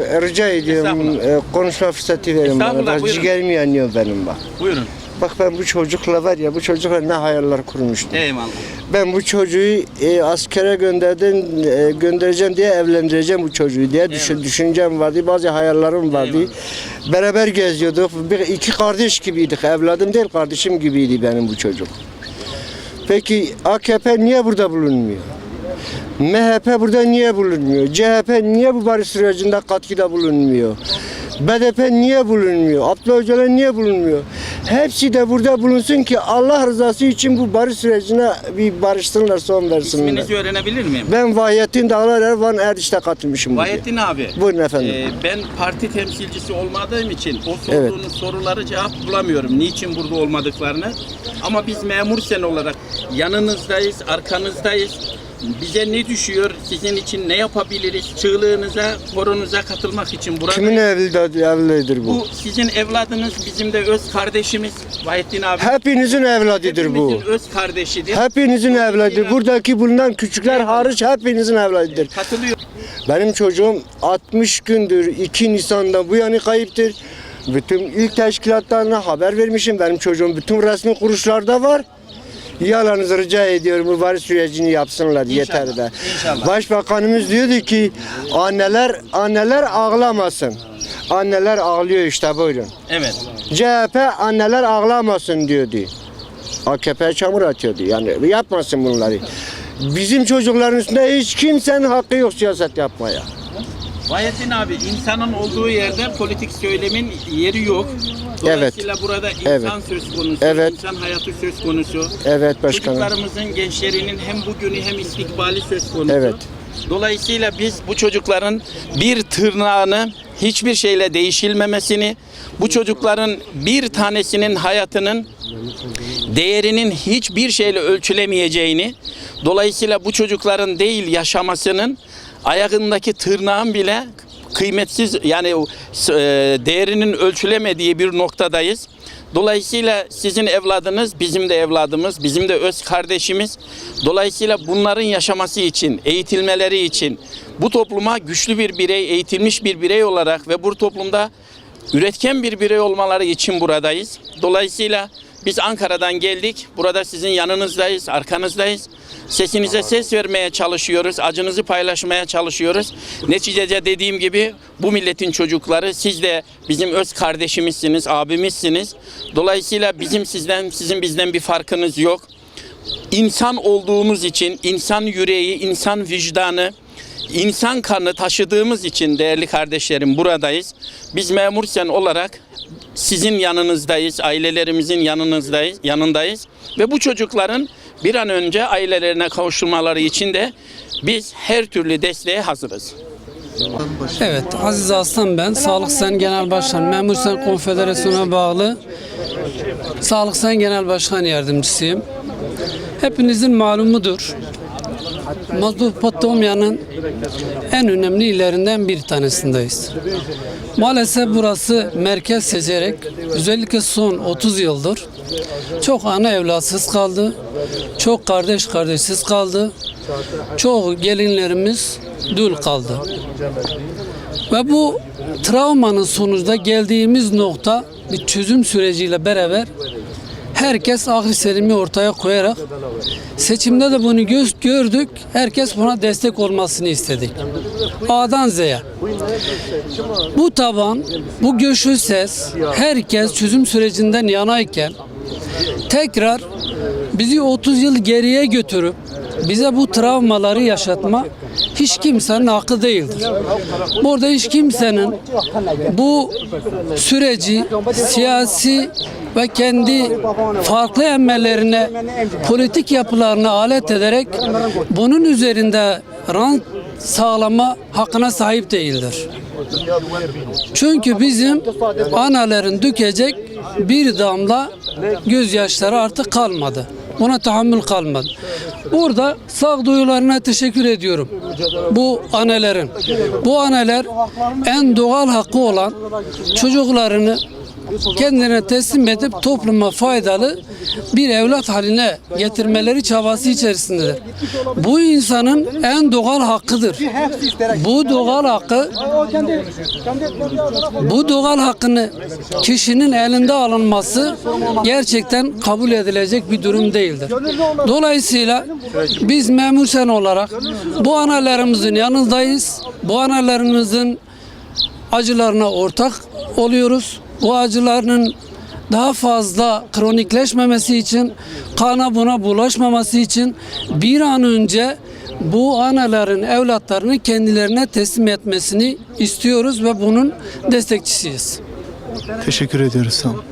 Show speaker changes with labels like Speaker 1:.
Speaker 1: Rica ediyorum e, konuşma fırsatı verin bana. Bak
Speaker 2: buyurun.
Speaker 1: ciğerim yanıyor benim bak.
Speaker 2: Buyurun.
Speaker 1: Bak ben bu çocukla var ya bu çocukla ne hayaller kurmuştum.
Speaker 2: Eyvallah.
Speaker 1: Ben bu çocuğu e, askere gönderdim, e, göndereceğim diye evlendireceğim bu çocuğu diye düşün, düşüncem vardı. Bazı hayallerim vardı. Beraber geziyorduk. Bir, iki kardeş gibiydik. Evladım değil kardeşim gibiydi benim bu çocuk. Peki AKP niye burada bulunmuyor? MHP burada niye bulunmuyor? CHP niye bu barış sürecinde katkıda bulunmuyor? BDP niye bulunmuyor? Abdullah Öcalan niye bulunmuyor? Hepsi de burada bulunsun ki Allah rızası için bu barış sürecine bir barışsınlar, son versinler.
Speaker 2: İsminizi öğrenebilir miyim?
Speaker 1: Ben Vahiyettin Dağlar Ervan Erdiş'te katılmışım. bugün.
Speaker 2: Bayettin abi.
Speaker 1: Buyurun efendim.
Speaker 2: e, ben parti temsilcisi olmadığım için o sorduğunuz soruları cevap bulamıyorum. Niçin burada olmadıklarını. Ama biz memur sen olarak yanınızdayız, arkanızdayız. Bize ne düşüyor, sizin için ne yapabiliriz, çığlığınıza, horonuza katılmak için burada.
Speaker 1: Kimin evladı, evladıdır bu?
Speaker 2: Bu sizin evladınız, bizim de öz kardeşimiz Bayettin abi.
Speaker 1: Hepinizin evladıdır bu.
Speaker 2: Hepimizin öz kardeşidir.
Speaker 1: Hepinizin evladıdır. Buradaki bulunan küçükler hariç hepinizin evladıdır.
Speaker 2: Katılıyor.
Speaker 1: Benim çocuğum 60 gündür 2 Nisan'dan bu yana kayıptır. Bütün ilk teşkilatlarına haber vermişim. Benim çocuğum bütün resmi kuruluşlarda var. Yalanınızı rica ediyorum bu barış sürecini yapsınlar yeter de.
Speaker 2: inşallah.
Speaker 1: Başbakanımız diyordu ki anneler anneler ağlamasın. Anneler ağlıyor işte buyurun.
Speaker 2: Evet.
Speaker 1: CHP anneler ağlamasın diyordu. AKP çamur atıyordu. Yani yapmasın bunları. Bizim çocukların üstünde hiç kimsenin hakkı yok siyaset yapmaya.
Speaker 2: Bayettin abi insanın olduğu yerde politik söylemin yeri yok. Dolayısıyla burada insan
Speaker 1: Evet.
Speaker 2: söz konusu,
Speaker 1: Evet.
Speaker 2: insan hayatı söz konusu.
Speaker 1: Evet başkanım.
Speaker 2: Çocuklarımızın, gençlerinin hem bugünü hem istikbali söz konusu.
Speaker 1: Evet.
Speaker 2: Dolayısıyla biz bu çocukların bir tırnağını hiçbir şeyle değişilmemesini, bu çocukların bir tanesinin hayatının değerinin hiçbir şeyle ölçülemeyeceğini, dolayısıyla bu çocukların değil yaşamasının ayağındaki tırnağın bile kıymetsiz yani e, değerinin ölçülemediği bir noktadayız. Dolayısıyla sizin evladınız bizim de evladımız, bizim de öz kardeşimiz. Dolayısıyla bunların yaşaması için, eğitilmeleri için bu topluma güçlü bir birey, eğitilmiş bir birey olarak ve bu toplumda üretken bir birey olmaları için buradayız. Dolayısıyla biz Ankara'dan geldik. Burada sizin yanınızdayız, arkanızdayız. Sesinize ses vermeye çalışıyoruz. Acınızı paylaşmaya çalışıyoruz. Neticede dediğim gibi bu milletin çocukları siz de bizim öz kardeşimizsiniz, abimizsiniz. Dolayısıyla bizim sizden, sizin bizden bir farkınız yok. İnsan olduğumuz için, insan yüreği, insan vicdanı, insan kanı taşıdığımız için değerli kardeşlerim buradayız. Biz memur sen olarak sizin yanınızdayız, ailelerimizin yanınızdayız, yanındayız ve bu çocukların bir an önce ailelerine kavuşturmaları için de biz her türlü desteğe hazırız.
Speaker 3: Evet, Aziz Aslan ben. Sağlık Sen Genel Başkan, Memur Sen Konfederasyonu'na bağlı Sağlık Sen Genel Başkan Yardımcısıyım. Hepinizin malumudur. Mazlum Patomya'nın en önemli illerinden bir tanesindeyiz. Maalesef burası merkez seçerek özellikle son 30 yıldır çok ana evlatsız kaldı. Çok kardeş kardeşsiz kaldı. Çok gelinlerimiz dul kaldı. Ve bu travmanın sonucunda geldiğimiz nokta bir çözüm süreciyle beraber herkes ahli selimi ortaya koyarak seçimde de bunu göz gördük. Herkes buna destek olmasını istedik. A'dan Z'ye. Bu taban, bu göçlü ses, herkes çözüm sürecinden yanayken tekrar bizi 30 yıl geriye götürüp bize bu travmaları yaşatma hiç kimsenin hakkı değildir. Burada hiç kimsenin bu süreci siyasi ve kendi farklı emellerine, politik yapılarına alet ederek bunun üzerinde rant sağlama hakkına sahip değildir. Çünkü bizim anaların dökecek bir damla gözyaşları artık kalmadı. Buna tahammül kalmadı. Burada sağduyularına teşekkür ediyorum. Bu annelerin. Bu anneler en doğal hakkı olan çocuklarını kendilerine teslim edip topluma faydalı bir evlat haline getirmeleri çabası içerisindedir. Bu insanın en doğal hakkıdır. Bu doğal hakkı bu doğal hakkını kişinin elinde alınması gerçekten kabul edilecek bir durum değildir. Dolayısıyla biz memur sen olarak bu analarımızın yanındayız. Bu analarımızın acılarına ortak oluyoruz. Bu acılarının daha fazla kronikleşmemesi için, kana buna bulaşmaması için bir an önce bu anaların evlatlarını kendilerine teslim etmesini istiyoruz ve bunun destekçisiyiz.
Speaker 4: Teşekkür ediyoruz. Sağ olun.